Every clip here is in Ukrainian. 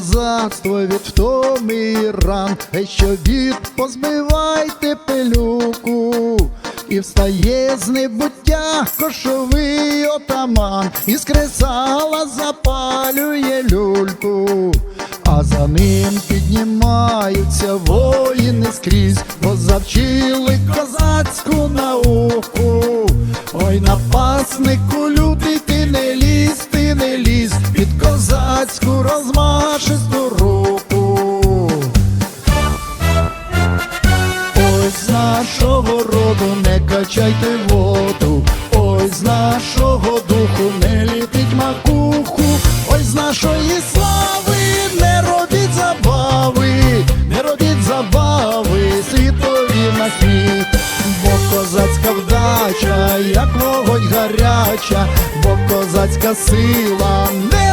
козацтво від втоми ран, Гей, що від позбивайте пилюку, і встає з небуття кошовий отаман, і з кресала запалює люльку, а за ним піднімаються воїни скрізь, бо завчили козацьку науку. Ой, напаснику лютий, козацьку розмашисту руку. Ой, з нашого роду не качайте воду, ой, з нашого духу не ліпіть макуху, ой, з нашої слави не робіть забави, не робіть забави, світові на світ, бо козацька вдача, як вогонь гаряча, бо козацька сила не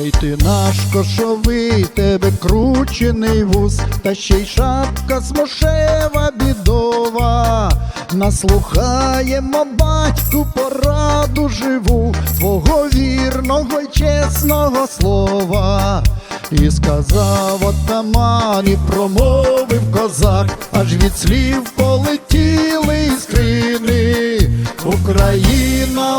Гей, ти наш кошовий, тебе кручений вуз, та ще й шапка смошева бідова. Наслухаємо батьку пораду живу, твого вірного й чесного слова. І сказав отаман, і промовив козак, аж від слів полетіли іскрини. Україна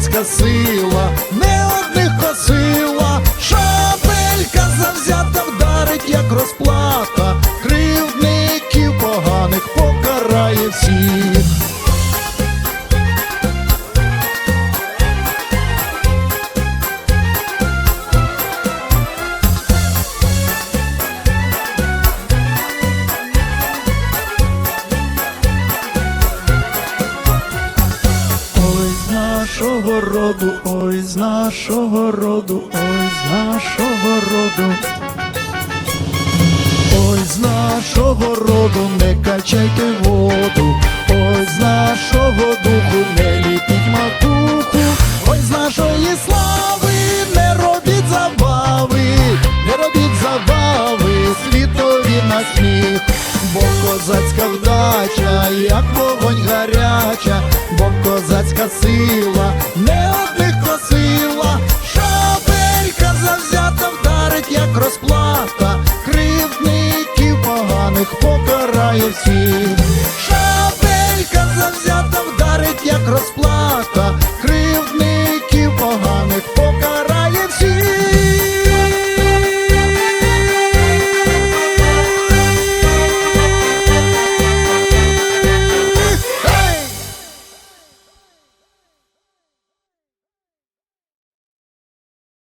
козацька сила. Не нашого роду, ой, з нашого роду, ой, з нашого роду. Ой, з нашого роду не качайте воду, ой, з нашого духу не ліпіть макуху, ой, з нашої слави не робіть забави, не робіть забави, світові на сміх, бо козацька Бача, як вогонь гаряча, бо козацька сила не одних косила, шабелька завзята вдарить, як розплата, кривдників поганих покарає всіх.